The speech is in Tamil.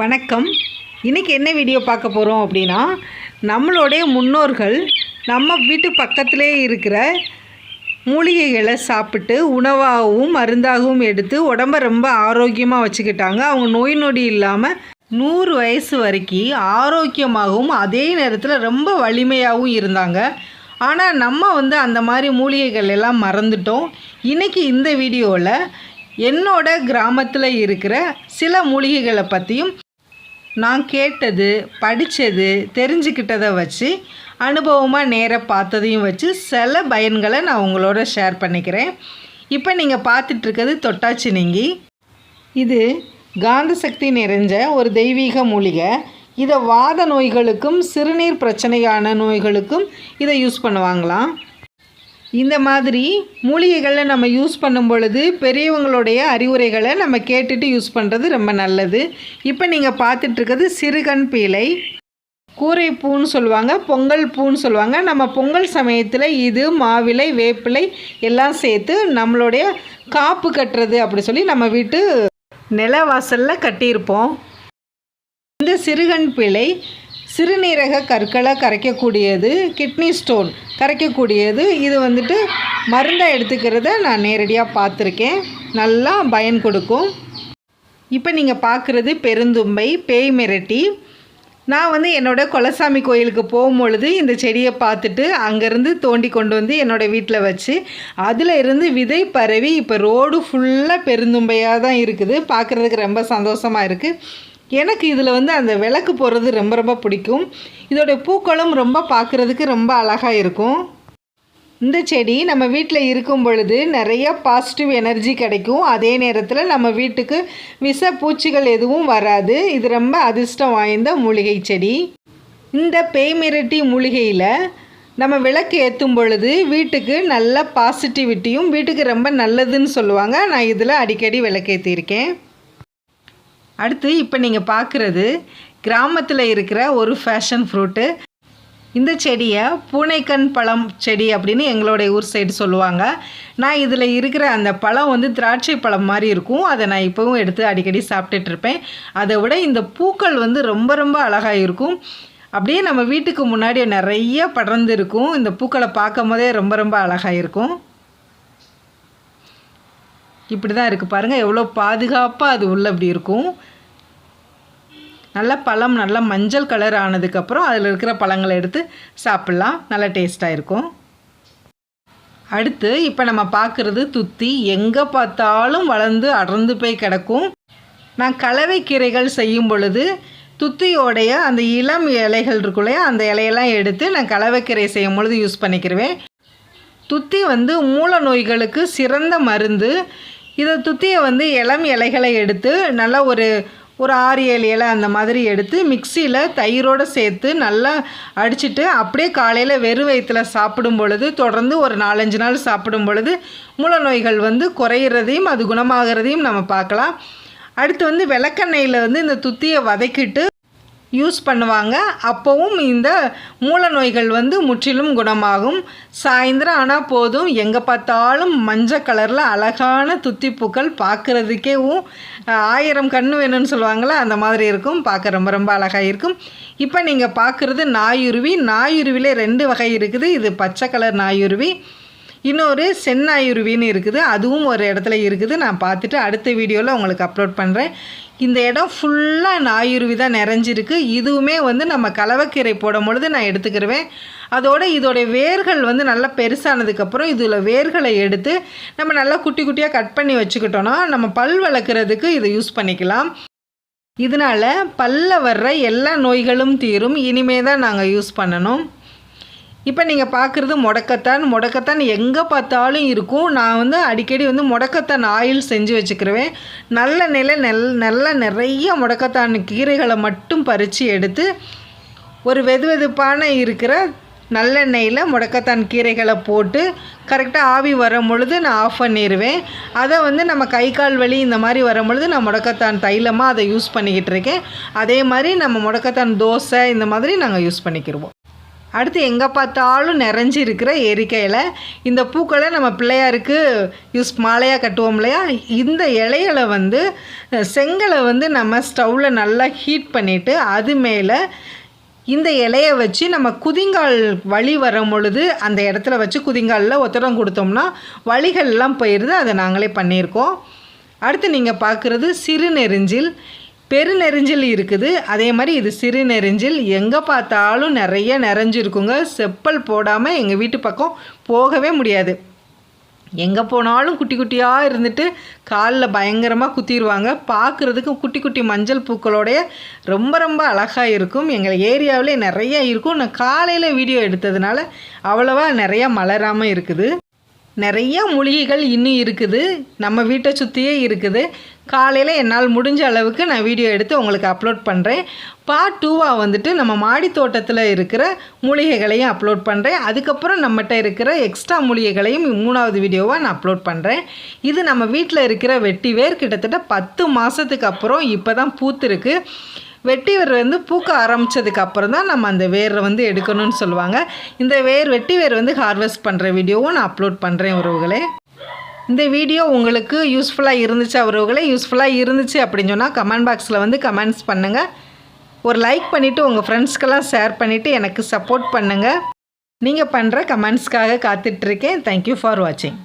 வணக்கம். இன்றைக்கி என்ன வீடியோ பார்க்க போகிறோம் அப்படின்னா நம்மளுடைய முன்னோர்கள் நம்ம வீட்டு பக்கத்திலே இருக்கிற மூலிகைகளை சாப்பிட்டு உணவாகவும் மருந்தாகவும் எடுத்து உடம்ப ரொம்ப ஆரோக்கியமாக வச்சுக்கிட்டாங்க. அவங்க நோய் நொடி இல்லாமல் நூறு வயசு வரைக்கும் ஆரோக்கியமாகவும் அதே நேரத்தில் ரொம்ப வலிமையாகவும் இருந்தாங்க. ஆனால் நம்ம வந்து அந்த மாதிரி மூலிகைகள் எல்லாம் மறந்துட்டோம். இன்றைக்கி இந்த வீடியோவில் என்னோட கிராமத்தில் இருக்கிற சில மூலிகைகளை பற்றியும் நான் கேட்டது படித்தது தெரிஞ்சுக்கிட்டதை வச்சு அனுபவமாக நேராக பார்த்ததையும் வச்சு சில பயன்களை நான் உங்களோட ஷேர் பண்ணிக்கிறேன். இப்போ நீங்கள் பார்த்துட்ருக்கிறது தொட்டாச்சினிங்கி இது காந்த சக்தி நிறைஞ்ச ஒரு தெய்வீக மூலிகை. இதை வாத நோய்களுக்கும் சிறுநீர் பிரச்சனையான நோய்களுக்கும் இதை யூஸ் பண்ணுவாங்களாம். இந்த மாதிரி மூலிகைகளை நம்ம யூஸ் பண்ணும் பொழுது பெரியவங்களுடைய அறிவுரைகளை நம்ம கேட்டுட்டு யூஸ் பண்ணுறது ரொம்ப நல்லது. இப்போ நீங்கள் பார்த்துட்ருக்கிறது சிறுகண் பீலை. கூரை பூன்னு சொல்லுவாங்க பொங்கல் பூன்னு சொல்லுவாங்க. நம்ம பொங்கல் சமயத்தில் இது மாவிலை வேப்பிலை எல்லாம் சேர்த்து நம்மளுடைய காப்பு கட்டுறது அப்படி சொல்லி நம்ம வீட்டு நிலவாசலில் கட்டியிருப்போம். இந்த சிறுகண் பிழை சிறுநீரக கற்களை கரைக்கக்கூடியது கிட்னி ஸ்டோன் கரைக்கக்கூடியது. இது வந்துட்டு மருந்தாக எடுத்துக்கிறத நான் நேரடியாக பார்த்துருக்கேன். நல்லா பயன் கொடுக்கும். இப்போ நீங்கள் பார்க்குறது பெருந்தும்பை பேய் மிரட்டி. நான் வந்து என்னோடய கொலசாமி கோயிலுக்கு போகும்பொழுது இந்த செடியை பார்த்துட்டு அங்கேருந்து தோண்டி கொண்டு வந்து என்னோடய வீட்டில் வச்சு அதில் இருந்து விதை பரவி இப்போ ரோடு ஃபுல்லாக பெருந்தும்பையாக தான் இருக்குது. பார்க்குறதுக்கு ரொம்ப சந்தோஷமாக இருக்குது எனக்கு இதில் வந்து அந்த விளக்கு போடுறது ரொம்ப ரொம்ப பிடிக்கும். இதோடைய பூக்களும் ரொம்ப பார்க்குறதுக்கு ரொம்ப அழகாக இருக்கும். இந்த செடி நம்ம வீட்டில் இருக்கும் பொழுது நிறைய பாசிட்டிவ் எனர்ஜி கிடைக்கும். அதே நேரத்தில் நம்ம வீட்டுக்கு விஷ பூச்சிகள் எதுவும் வராது. இது ரொம்ப அதிர்ஷ்டம் வாய்ந்த மூலிகை செடி. இந்த பேய்மிரட்டி மூலிகையில் நம்ம விளக்கு ஏற்றும் பொழுது வீட்டுக்கு நல்ல பாசிட்டிவிட்டியும் வீட்டுக்கு ரொம்ப நல்லதுன்னு சொல்லுவாங்க. நான் இதில் அடிக்கடி விளக்கேற்றிருக்கேன் அடுத்து இப்போ நீங்கள் பார்க்குறது கிராமத்தில் இருக்கிற ஒரு ஃபேஷன் ஃப்ரூட்டு இந்த செடியை பூனைக்கண் பழம் செடி அப்படின்னு எங்களுடைய ஊர் சைடு சொல்லுவாங்க. நான் இதில் இருக்கிற அந்த பழம் வந்து திராட்சை பழம் மாதிரி இருக்கும். அதை நான் இப்போவும் எடுத்து அடிக்கடி சாப்பிட்டுட்ருப்பேன் அதை விட இந்த பூக்கள் வந்து ரொம்ப ரொம்ப அழகாக இருக்கும். அப்படியே நம்ம வீட்டுக்கு முன்னாடி நிறைய படர்ந்து இருக்கும். இந்த பூக்களை பார்க்கும் போதே ரொம்ப ரொம்ப அழகாக இருக்கும். இப்படி தான் இருக்குது பாருங்கள் எவ்வளோ பாதுகாப்பாக அது உள்ள அப்படி இருக்கும். நல்ல பழம் நல்லா மஞ்சள் கலர் ஆனதுக்கப்புறம் அதில் இருக்கிற பழங்களை எடுத்து சாப்பிட்லாம். நல்லா டேஸ்ட்டாக இருக்கும். அடுத்து இப்போ நம்ம பார்க்குறது துத்தி எங்கே பார்த்தாலும் வளர்ந்து அடர்ந்து போய் கிடக்கும். நான் கலவை கீரைகள் செய்யும் பொழுது துத்தியோடைய அந்த இளம் இலைகள் இருக்குல்லையா அந்த இலையெல்லாம் எடுத்து நான் கலவைக்கீரை செய்யும் பொழுது யூஸ் பண்ணிக்கிருவேன். துத்தி வந்து மூல நோய்களுக்கு சிறந்த மருந்து. இதை துத்தியை வந்து இளம் இலைகளை எடுத்து நல்லா ஒரு ஒரு ஆறு ஏழு இலை அந்த மாதிரி எடுத்து மிக்சியில் தயிரோடு சேர்த்து நல்லா அடிச்சுட்டு அப்படியே காலையில் வெறும் வயிற்றில் சாப்பிடும் பொழுது தொடர்ந்து ஒரு நாலஞ்சு நாள் சாப்பிடும் பொழுது மூல நோய்கள் வந்து குறையிறதையும் அது குணமாகிறதையும் நம்ம பார்க்கலாம். அடுத்து வந்து விளக்கெண்ணெயில் வந்து இந்த துத்தியை வதக்கிட்டு யூஸ் பண்ணுவாங்க. அப்போவும் இந்த மூல நோய்கள் வந்து முற்றிலும் குணமாகும். சாயந்தரம் ஆனால் போதும். எங்கே பார்த்தாலும் மஞ்சள் கலரில் அழகான துத்திப்பூக்கள் பார்க்குறதுக்கேவும் ஆயிரம் கண் வேணும்னு சொல்லுவாங்களே அந்த மாதிரி இருக்கும். பார்க்க ரொம்ப ரொம்ப அழகாக இருக்கும். இப்போ நீங்கள் பார்க்குறது நாயுருவி. நாயுருவிலே ரெண்டு வகை இருக்குது. இது பச்சை கலர் நாயுருவி. இன்னொரு செந்நாயுருவின்னு இருக்குது. அதுவும் ஒரு இடத்துல இருக்குது. நான் பார்த்துட்டு அடுத்த வீடியோவில் உங்களுக்கு அப்லோட் பண்ணுறேன் இந்த இடம் ஃபுல்லாக நாயுருவி தான் நிறைஞ்சிருக்கு. இதுவுமே வந்து நம்ம கலவக்கீரை போடும் பொழுது நான் எடுத்துக்கிருவேன். அதோட இதோடைய வேர்கள் வந்து நல்லா பெருசானதுக்கப்புறம் இதில் வேர்களை எடுத்து நம்ம நல்லா குட்டி குட்டியாக கட் பண்ணி வச்சுக்கிட்டோன்னா நம்ம பல் வளர்க்குறதுக்கு இதை யூஸ் பண்ணிக்கலாம். இதனால் பல்ல வர்ற எல்லா நோய்களும் தீரும். இனிமே தான் நாங்கள் யூஸ் பண்ணணும். இப்போ நீங்கள் பார்க்குறது முடக்கத்தான். முடக்கத்தான் எங்கே பார்த்தாலும் இருக்கும். நான் வந்து அடிக்கடி வந்து முடக்கத்தான் ஆயில் செஞ்சு வச்சுக்கிருவேன். நல்ல நிலை நெல் நல்ல நிறைய முடக்கத்தான் கீரைகளை மட்டும் பறித்து எடுத்து ஒரு வெது வெதுப்பான இருக்கிற நல்லெண்ணெயில் முடக்கத்தான் கீரைகளை போட்டு கரெக்டாக ஆவி வரும் பொழுது நான் ஆஃப் பண்ணிடுவேன் அதை வந்து நம்ம கை கால் வலி இந்த மாதிரி வரும் பொழுது நான் முடக்கத்தான் தைலமாக அதை யூஸ் பண்ணிக்கிட்டு இருக்கேன். அதே மாதிரி நம்ம முடக்கத்தான் தோசை இந்த மாதிரி நாங்கள் யூஸ் பண்ணிக்கிடுவோம் அடுத்து எங்கே பார்த்தாலும் நிறைஞ்சி இருக்கிற எரிக்கையில் இந்த பூக்களை நம்ம பிள்ளையாருக்கு யூஸ் மாலையாக கட்டுவோம் இல்லையா? இந்த இலைகளை வந்து செங்கலை வந்து நம்ம ஸ்டவ்வில் நல்லா ஹீட் பண்ணிவிட்டு அது மேலே இந்த இலையை வச்சு நம்ம குதிங்கால் வழி வரும் பொழுது அந்த இடத்துல வச்சு குதிங்காலில் ஒத்தடம் கொடுத்தோம்னா வலிகள்லாம் போயிடுது அதை நாங்களே பண்ணியிருக்கோம். அடுத்து நீங்கள் பார்க்குறது சிறு நெறிஞ்சில் பெருநெறிஞ்சில் இருக்குது. அதே மாதிரி இது சிறு நெறிஞ்சில் எங்கே பார்த்தாலும் நிறைய நிறைஞ்சிருக்குங்க. செப்பல் போடாமல் எங்கள் வீட்டு பக்கம் போகவே முடியாது. எங்கே போனாலும் குட்டி குட்டியாக இருந்துட்டு காலில் பயங்கரமாக குத்திடுவாங்க பார்க்குறதுக்கு குட்டி குட்டி மஞ்சள் பூக்களோடைய ரொம்ப ரொம்ப அழகாக இருக்கும். எங்கள் ஏரியாவிலே நிறைய இருக்கும். நான் காலையில் வீடியோ எடுத்ததுனால அவ்வளோவா நிறையா மலராமல் இருக்குது. நிறைய மூலிகைகள் இன்னும் இருக்குது. நம்ம வீட்டை சுற்றியே இருக்குது. காலையில் என்னால் முடிஞ்ச அளவுக்கு நான் வீடியோ எடுத்து உங்களுக்கு அப்லோட் பண்ணுறேன் பார்ட் டூவாக வந்துட்டு நம்ம மாடி தோட்டத்தில் இருக்கிற மூலிகைகளையும் அப்லோட் பண்ணுறேன் அதுக்கப்புறம் நம்மகிட்ட இருக்கிற எக்ஸ்ட்ரா மூலிகைகளையும் மூணாவது வீடியோவாக நான் அப்லோட் பண்ணுறேன் இது நம்ம வீட்டில் இருக்கிற வெட்டி வேர் கிட்டத்தட்ட பத்து மாதத்துக்கு அப்புறம் இப்போ தான் பூத்துருக்கு. வெட்டி வேர் வந்து பூக்க ஆரம்பித்ததுக்கு அப்புறம் தான் நம்ம அந்த வேரை வந்து எடுக்கணும்னு சொல்லுவாங்க. இந்த வேர் வெட்டி வேர் வந்து ஹார்வெஸ்ட் பண்ணுற வீடியோவும் நான் அப்லோட் பண்ணுறேன் உறவுகளே. இந்த வீடியோ உங்களுக்கு யூஸ்ஃபுல்லாக இருந்துச்சு உறவுகளே? யூஸ்ஃபுல்லாக இருந்துச்சு அப்படின்னு சொன்னால் கமெண்ட் பாக்ஸில் வந்து கமெண்ட்ஸ் பண்ணுங்கள் ஒரு லைக் பண்ணிவிட்டு உங்கள் ஃப்ரெண்ட்ஸ்க்கெல்லாம் ஷேர் பண்ணிவிட்டு எனக்கு சப்போர்ட் பண்ணுங்கள் நீங்கள் பண்ணுற கமெண்ட்ஸ்க்காக காத்துட்ருக்கேன் தேங்க்யூ ஃபார் வாட்சிங்